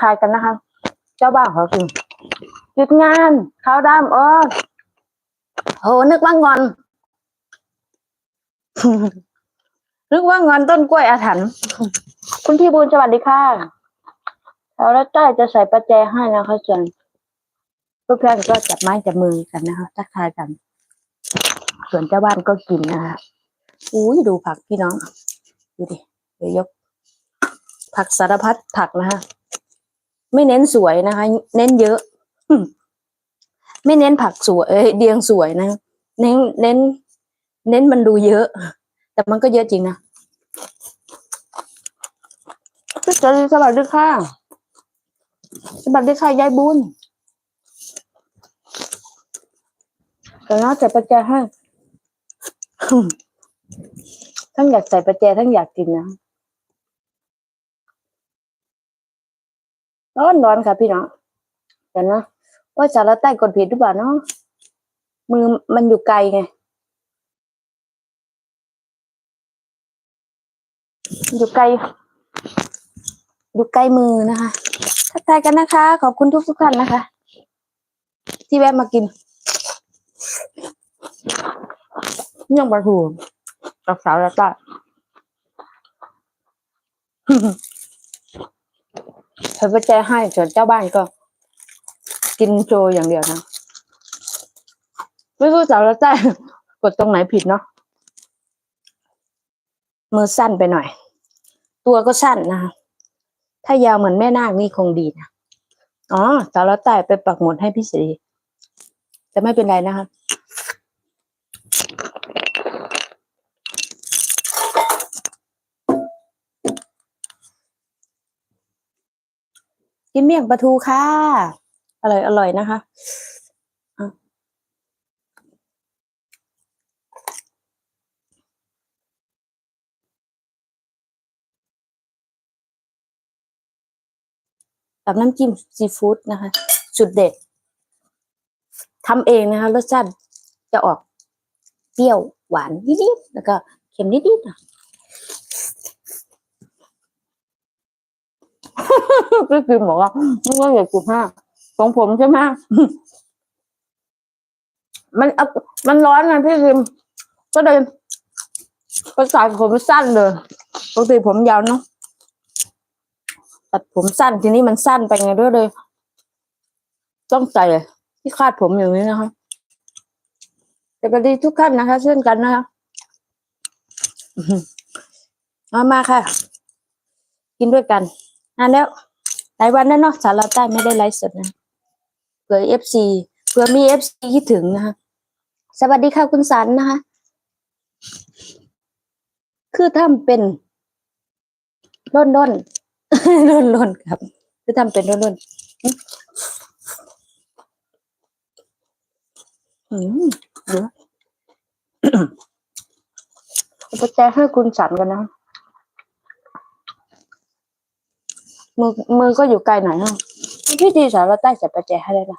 ทายกันนะคะ เจ้าบ้านเขาสิหยุดงานข้าวดำเออโหนึกว่างอน นึกว่างอนต้นกล้วยอาถรรพ์คุณพี่บุญสวัสดีค่ะแล้วแล้วจ้จะใส่ประแจให้นะคะส่วนเพื่อนๆก็จับไม้จับมือกันนะคะทักทายกัน ส่วนเจ้าบ้านก็กินนะคะอุ้ยดูผักพี่น้อง ดูดิเดี๋ยวยก ผักสารพัดผักนะคะ ไม่เน้นสวยนะคะ เน้นเยอะ ไม่เน้นผักสวย เอ้ยเดียงสวยนะ เน้นเน้น เน้นมันดูเยอะ แต่มันก็เยอะจริงนะพี่เจริสวัสดีค่ะสวัสดีค่ะยายบุญแต่น้องใส่ประแจให้ทั้งอยากใส่ประแจทั้งอยากกินนะ ร้อนร้อนค่ะพี่น้องเดี๋ยวนะว่าสารใต้กดผิดหรือเปล่าเนาะมือมันอยู่ไกลไงอยู่ไกลอยู่ไกลมือนะคะทักทายกันนะคะ ขอบคุณทุกทุกท่านนะคะ ที่แวะมากินย่างปลาทูกับสาวแล้วก็ เธอไปแจ้ให้ส่วนเจ้าบ้านก็ กินโจอย่างเดียวนะไม่รู้สาวแล้วใต้กดตรงไหนผิดเนาะมือสั้นไปหน่อย ตัวก็สั้นนะคะถ้ายาวเหมือนแม่นาคนี่คงดีนะอ๋อสาวแล้วใต้ไปปักหมุดให้พี่สีแต่ไม่เป็นไรนะคะ กินเมี่ยงปลาทูค่ะ อร่อยอร่อยนะคะกับน้ำจิ้มซีฟู้ดนะคะสุดเด็ดทำเองนะคะ รสชาติจะออกเปรี้ยวหวานนิดๆแล้วก็เค็มนิดๆนะ พี่พิมบอกว่าไม่ว่าอยากสิบห้าของผมใช่ไหมมันอมันร้อนนะพี่พิมก็เลยไปใส่ผมสั้นเลยปกติผมยาวเนาะตัดผมสั้นทีนี้มันสั้นไปไงด้วยเลย ต้องใส่ที่คาดผมอย่างนี้นะคะแต่ก็ดีทุกท่านนะคะ เช่นกันนะคะอื้อหือเอามาค่ะ กินด้วยกัน นานแล้ว หลายวันแล้วเนาะสารใต้ไม่ได้ไลฟ์สดนะเผื่อเอฟซีเผื่อมีเอฟซีคิดถึงนะคะสวัสดีค่ะคุณสันนะคะ คือทำเป็นร่นร่นร่นร่นครับ คือทำเป็นร่นร่นอืมเดี๋ยวจะแจ้งให้คุณสันกันนะ มือมือก็อยู่ไกลหน่อยนะพี่ดีสาวใต้ใส่ประแจให้ได้ปะ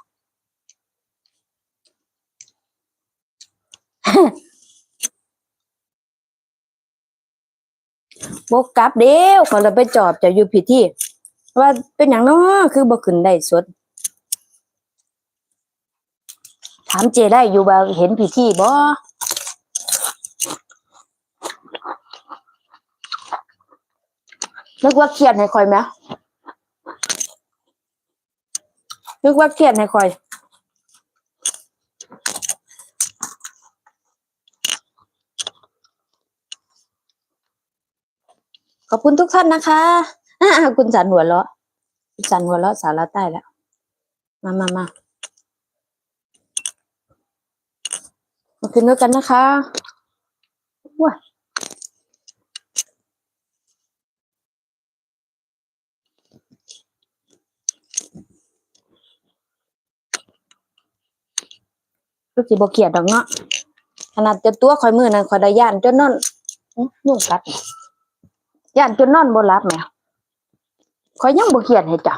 บกกลับเดียวขอเราไปจอบจะอยู่ผิดที่ ว่าเป็นอย่างน้อคือบ่ขึ้นได้สด ถามเจได้อยู่บ่าเห็นผิดที่บ่นึกว่าเครียดให้คอยไหม นึกว่าเครียดให้คอย ขอบคุณทุกท่านนะคะอ่าคุณสันหัวเราะสันหัวเราะสาระใต้แล้ว มามามามากินด้วยกันนะคะว้า ลูกจีบเกียดดอกเนาะขนาดจะตัวคอยมือนั่นคอยได้ย่านจนนอนนุ่งกัดย่านจนนอนบ่รับแมวคอยยังบ่เขียดให้จ้ะ